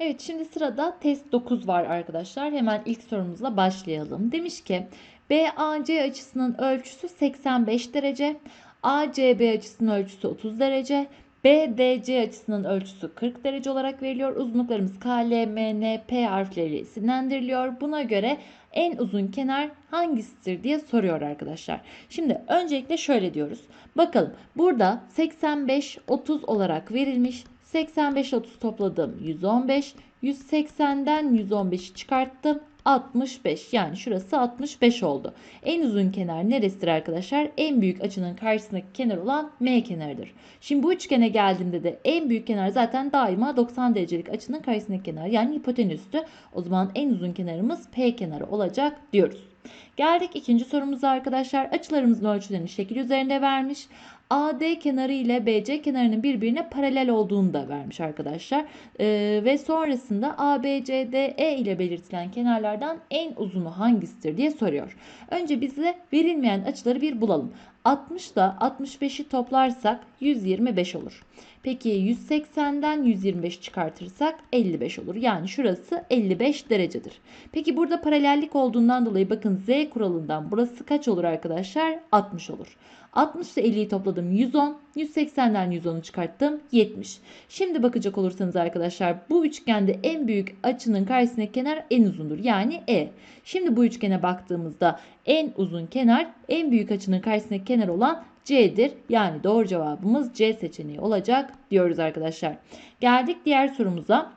Evet şimdi sırada test 9 var arkadaşlar. Hemen ilk sorumuzla başlayalım. Demiş ki BAC açısının ölçüsü 85 derece. ACB açısının ölçüsü 30 derece. BDC açısının ölçüsü 40 derece olarak veriliyor. Uzunluklarımız K, L, M, N, P harfleriyle isimlendiriliyor. Buna göre en uzun kenar hangisidir diye soruyor arkadaşlar. Şimdi öncelikle şöyle diyoruz. Bakalım burada 85 30 olarak verilmiş. 85 30 topladım 115. 180'den 115'i çıkarttım. 65 yani şurası 65 oldu. En uzun kenar neresidir arkadaşlar? En büyük açının karşısındaki kenar olan M kenarıdır. Şimdi bu üçgene geldiğimde de en büyük kenar zaten daima 90 derecelik açının karşısındaki kenar yani hipotenüstü. O zaman en uzun kenarımız P kenarı olacak diyoruz. Geldik ikinci sorumuza arkadaşlar. Açılarımızın ölçülerini şekil üzerinde vermiş. AD kenarı ile BC kenarının birbirine paralel olduğunu da vermiş arkadaşlar. Ee, ve sonrasında ABCDE ile belirtilen kenarlardan en uzunu hangisidir diye soruyor. Önce bize verilmeyen açıları bir bulalım. 60 ile 65'i toplarsak 125 olur. Peki 180'den 125 çıkartırsak 55 olur. Yani şurası 55 derecedir. Peki burada paralellik olduğundan dolayı bakın Z kuralından burası kaç olur arkadaşlar? 60 olur. 60 ile 50'yi topladım 110. 180'den 110'u çıkarttım 70. Şimdi bakacak olursanız arkadaşlar bu üçgende en büyük açının karşısındaki kenar en uzundur. Yani E. Şimdi bu üçgene baktığımızda en uzun kenar en büyük açının karşısındaki kenar olan C'dir. Yani doğru cevabımız C seçeneği olacak diyoruz arkadaşlar. Geldik diğer sorumuza.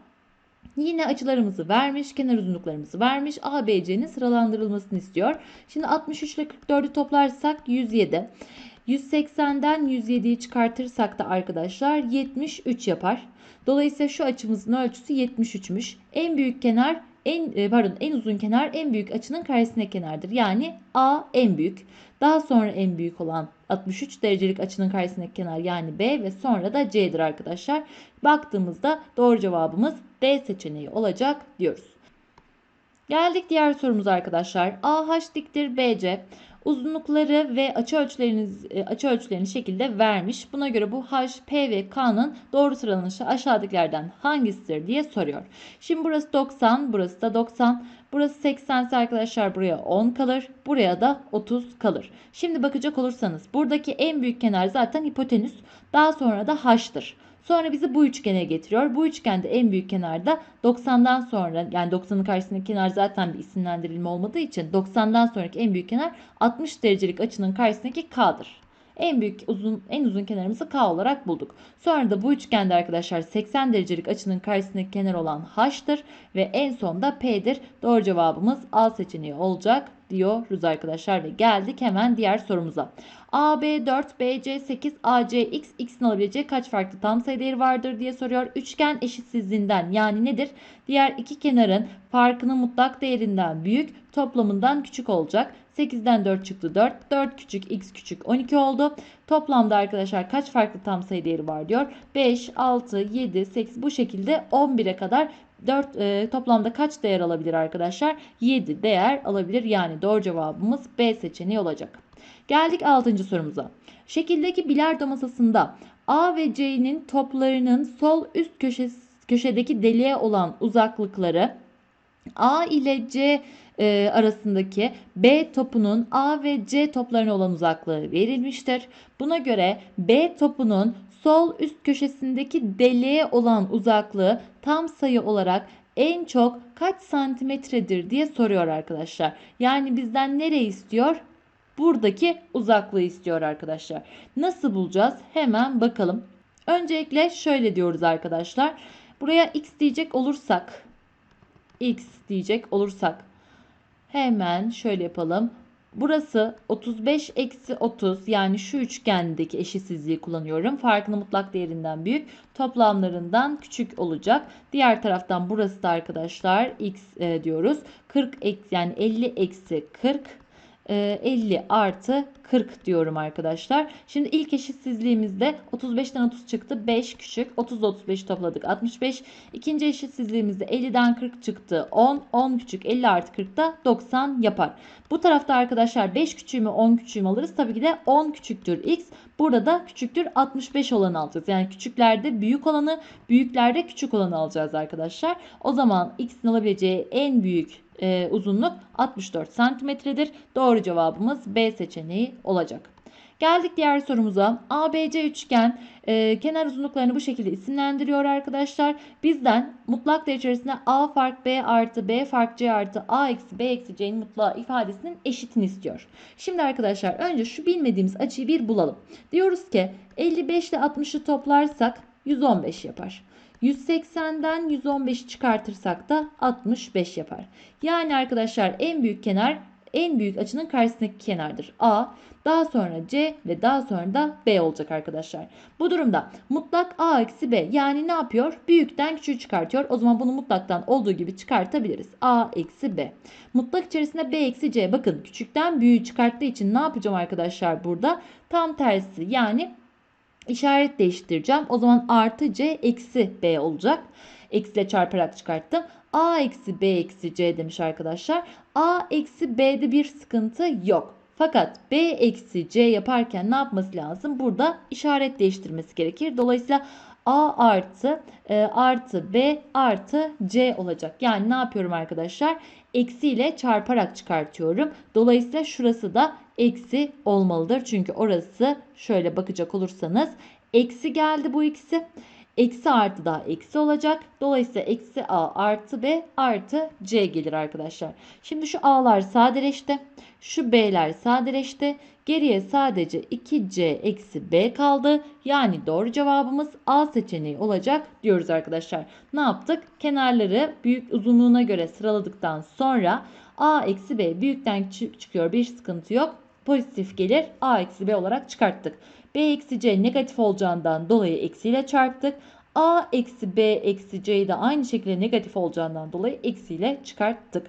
Yine açılarımızı vermiş, kenar uzunluklarımızı vermiş. ABC'nin sıralandırılmasını istiyor. Şimdi 63 ile 44'ü toplarsak 107. 180'den 107'yi çıkartırsak da arkadaşlar 73 yapar. Dolayısıyla şu açımızın ölçüsü 73'müş. En büyük kenar en e, pardon en uzun kenar en büyük açının karşısındaki kenardır. Yani A en büyük. Daha sonra en büyük olan 63 derecelik açının karşısındaki kenar yani B ve sonra da C'dir arkadaşlar. Baktığımızda doğru cevabımız D seçeneği olacak diyoruz. Geldik diğer sorumuza arkadaşlar. AH diktir BC uzunlukları ve açı ölçüleriniz e, açı ölçülerini şekilde vermiş. Buna göre bu H, P ve K'nın doğru sıralanışı aşağıdakilerden hangisidir diye soruyor. Şimdi burası 90, burası da 90. Burası 80 ise arkadaşlar buraya 10 kalır. Buraya da 30 kalır. Şimdi bakacak olursanız buradaki en büyük kenar zaten hipotenüs. Daha sonra da H'tır. Sonra bizi bu üçgene getiriyor. Bu üçgende en büyük kenarda 90'dan sonra yani 90'ın karşısındaki kenar zaten bir isimlendirilme olmadığı için 90'dan sonraki en büyük kenar 60 derecelik açının karşısındaki K'dır. En büyük uzun en uzun kenarımızı K olarak bulduk. Sonra da bu üçgende arkadaşlar 80 derecelik açının karşısındaki kenar olan H'tır ve en son da P'dir. Doğru cevabımız A seçeneği olacak diyoruz arkadaşlar ve geldik hemen diğer sorumuza. AB 4, BC 8, AC x, x'in alabileceği kaç farklı tam sayı değeri vardır diye soruyor. Üçgen eşitsizliğinden yani nedir? Diğer iki kenarın farkının mutlak değerinden büyük, toplamından küçük olacak. 8'den 4 çıktı 4. 4 küçük x küçük 12 oldu. Toplamda arkadaşlar kaç farklı tam sayı değeri var diyor. 5, 6, 7, 8 bu şekilde 11'e kadar 4 e, toplamda kaç değer alabilir arkadaşlar? 7 değer alabilir. Yani doğru cevabımız B seçeneği olacak. Geldik 6. sorumuza. Şekildeki bilardo masasında A ve C'nin toplarının sol üst köşesi, köşedeki deliğe olan uzaklıkları A ile C e, arasındaki B topunun A ve C toplarına olan uzaklığı verilmiştir. Buna göre B topunun sol üst köşesindeki deliğe olan uzaklığı tam sayı olarak en çok kaç santimetredir diye soruyor arkadaşlar. Yani bizden nereyi istiyor? Buradaki uzaklığı istiyor arkadaşlar. Nasıl bulacağız? Hemen bakalım. Öncelikle şöyle diyoruz arkadaşlar. Buraya x diyecek olursak x diyecek olursak hemen şöyle yapalım. Burası 35 eksi 30 yani şu üçgendeki eşitsizliği kullanıyorum. Farkını mutlak değerinden büyük toplamlarından küçük olacak. Diğer taraftan burası da arkadaşlar x e, diyoruz. 40 eksi yani 50 eksi 40 50 e, artı 40 diyorum arkadaşlar. Şimdi ilk eşitsizliğimizde 35'ten 30 çıktı. 5 küçük. 30 35 topladık. 65. İkinci eşitsizliğimizde 50'den 40 çıktı. 10. 10 küçük. 50 artı 40 da 90 yapar. Bu tarafta arkadaşlar 5 küçüğümü 10 küçüğümü alırız. Tabii ki de 10 küçüktür x. Burada da küçüktür 65 olanı alacağız. Yani küçüklerde büyük olanı, büyüklerde küçük olanı alacağız arkadaşlar. O zaman x'in alabileceği en büyük e, uzunluk 64 santimetredir. Doğru cevabımız B seçeneği olacak. Geldik diğer sorumuza. ABC üçgen e, kenar uzunluklarını bu şekilde isimlendiriyor arkadaşlar. Bizden mutlak değer içerisinde A fark B artı B fark C artı A eksi B eksi C'nin mutlak ifadesinin eşitini istiyor. Şimdi arkadaşlar önce şu bilmediğimiz açıyı bir bulalım. Diyoruz ki 55 ile 60'ı toplarsak 115 yapar. 180'den 115 çıkartırsak da 65 yapar. Yani arkadaşlar en büyük kenar en büyük açının karşısındaki kenardır. A, daha sonra C ve daha sonra da B olacak arkadaşlar. Bu durumda mutlak A eksi B yani ne yapıyor? Büyükten küçüğü çıkartıyor. O zaman bunu mutlaktan olduğu gibi çıkartabiliriz. A eksi B. Mutlak içerisinde B eksi C. Bakın küçükten büyüğü çıkarttığı için ne yapacağım arkadaşlar burada? Tam tersi yani işaret değiştireceğim. O zaman artı C eksi B olacak. Eksiyle çarparak çıkarttım. A eksi B eksi C demiş arkadaşlar. A eksi B'de bir sıkıntı yok. Fakat B eksi C yaparken ne yapması lazım? Burada işaret değiştirmesi gerekir. Dolayısıyla A artı e, artı B artı C olacak. Yani ne yapıyorum arkadaşlar? Eksi ile çarparak çıkartıyorum. Dolayısıyla şurası da eksi olmalıdır. Çünkü orası şöyle bakacak olursanız eksi geldi bu ikisi. Eksi artı daha eksi olacak. Dolayısıyla eksi A artı B artı C gelir arkadaşlar. Şimdi şu A'lar sadeleşti. Şu B'ler sadeleşti. Geriye sadece 2C eksi B kaldı. Yani doğru cevabımız A seçeneği olacak diyoruz arkadaşlar. Ne yaptık? Kenarları büyük uzunluğuna göre sıraladıktan sonra A eksi B büyükten çıkıyor. Bir sıkıntı yok. Pozitif gelir. A eksi B olarak çıkarttık. B eksi C negatif olacağından dolayı eksiyle çarptık. A eksi B eksi C'yi de aynı şekilde negatif olacağından dolayı eksiyle çıkarttık.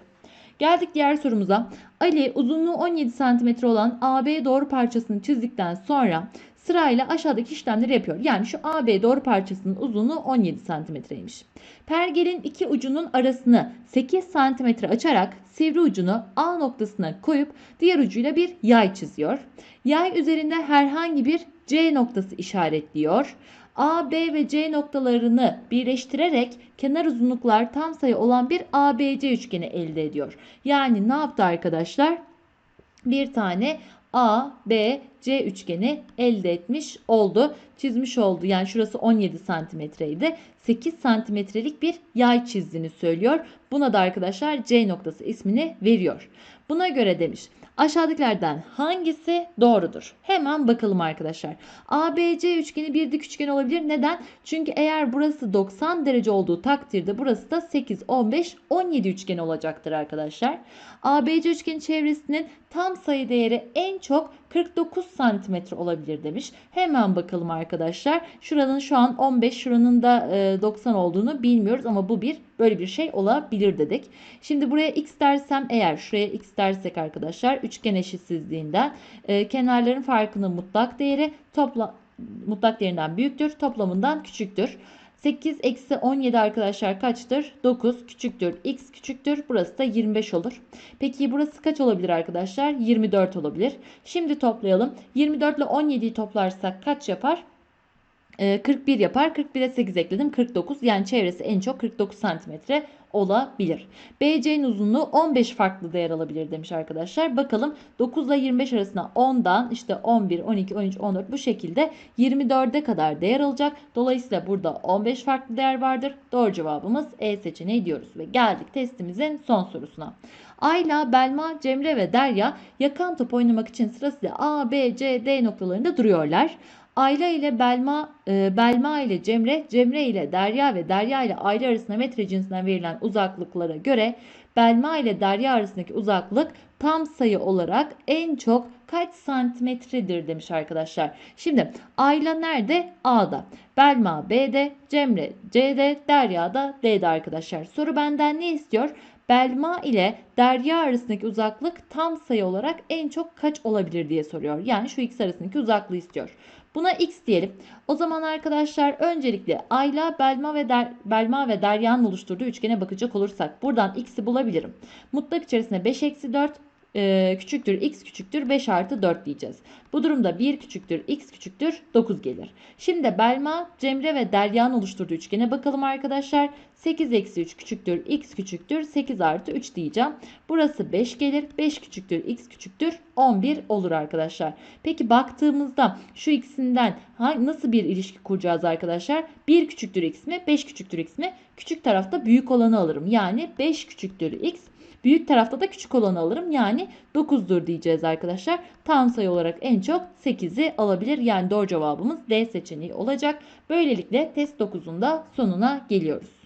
Geldik diğer sorumuza. Ali uzunluğu 17 cm olan AB doğru parçasını çizdikten sonra sırayla aşağıdaki işlemleri yapıyor. Yani şu AB doğru parçasının uzunluğu 17 santimetreymiş. Pergelin iki ucunun arasını 8 santimetre açarak sivri ucunu A noktasına koyup diğer ucuyla bir yay çiziyor. Yay üzerinde herhangi bir C noktası işaretliyor. A, B ve C noktalarını birleştirerek kenar uzunluklar tam sayı olan bir ABC üçgeni elde ediyor. Yani ne yaptı arkadaşlar? Bir tane A, B, C üçgeni elde etmiş oldu. Çizmiş oldu. Yani şurası 17 santimetreydi. 8 santimetrelik bir yay çizdiğini söylüyor. Buna da arkadaşlar C noktası ismini veriyor. Buna göre demiş aşağıdakilerden hangisi doğrudur? Hemen bakalım arkadaşlar. ABC üçgeni bir dik üçgen olabilir. Neden? Çünkü eğer burası 90 derece olduğu takdirde burası da 8, 15, 17 üçgen olacaktır arkadaşlar. ABC üçgenin çevresinin tam sayı değeri en çok 49 santimetre olabilir demiş. Hemen bakalım arkadaşlar. Şuranın şu an 15, şuranın da 90 olduğunu bilmiyoruz ama bu bir böyle bir şey olabilir dedik. Şimdi buraya x dersem eğer şuraya x dersek arkadaşlar üçgen eşitsizliğinden e, kenarların farkının mutlak değeri topla mutlak değerinden büyüktür, toplamından küçüktür. 8 eksi 17 arkadaşlar kaçtır? 9 küçüktür. X küçüktür. Burası da 25 olur. Peki burası kaç olabilir arkadaşlar? 24 olabilir. Şimdi toplayalım. 24 ile 17'yi toplarsak kaç yapar? 41 yapar. 41'e 8 ekledim. 49 yani çevresi en çok 49 santimetre olabilir. BC'nin uzunluğu 15 farklı değer alabilir demiş arkadaşlar. Bakalım 9 ile 25 arasında 10'dan işte 11, 12, 13, 14 bu şekilde 24'e kadar değer alacak. Dolayısıyla burada 15 farklı değer vardır. Doğru cevabımız E seçeneği diyoruz. Ve geldik testimizin son sorusuna. Ayla, Belma, Cemre ve Derya yakan top oynamak için sırasıyla A, B, C, D noktalarında duruyorlar. Ayla ile Belma, e, Belma ile Cemre, Cemre ile Derya ve Derya ile Ayla arasında metre cinsinden verilen uzaklıklara göre Belma ile Derya arasındaki uzaklık tam sayı olarak en çok kaç santimetredir demiş arkadaşlar. Şimdi Ayla nerede? A'da. Belma B'de, Cemre C'de, Derya da D'de arkadaşlar. Soru benden ne istiyor? Belma ile Derya arasındaki uzaklık tam sayı olarak en çok kaç olabilir diye soruyor. Yani şu ikisi arasındaki uzaklığı istiyor. Buna x diyelim. O zaman arkadaşlar öncelikle Ayla, Belma ve Der, Belma ve Derya'nın oluşturduğu üçgene bakacak olursak buradan x'i bulabilirim. Mutlak içerisinde 5 eksi 4 e, küçüktür x küçüktür 5 artı 4 diyeceğiz. Bu durumda 1 küçüktür x küçüktür 9 gelir. Şimdi Belma, Cemre ve Derya'nın oluşturduğu üçgene bakalım arkadaşlar. 8 eksi 3 küçüktür x küçüktür 8 artı 3 diyeceğim. Burası 5 gelir. 5 küçüktür x küçüktür 11 olur arkadaşlar. Peki baktığımızda şu ikisinden nasıl bir ilişki kuracağız arkadaşlar? 1 küçüktür x mi 5 küçüktür x mi? Küçük tarafta büyük olanı alırım. Yani 5 küçüktür x Büyük tarafta da küçük olanı alırım. Yani 9'dur diyeceğiz arkadaşlar. Tam sayı olarak en çok 8'i alabilir. Yani doğru cevabımız D seçeneği olacak. Böylelikle test 9'un da sonuna geliyoruz.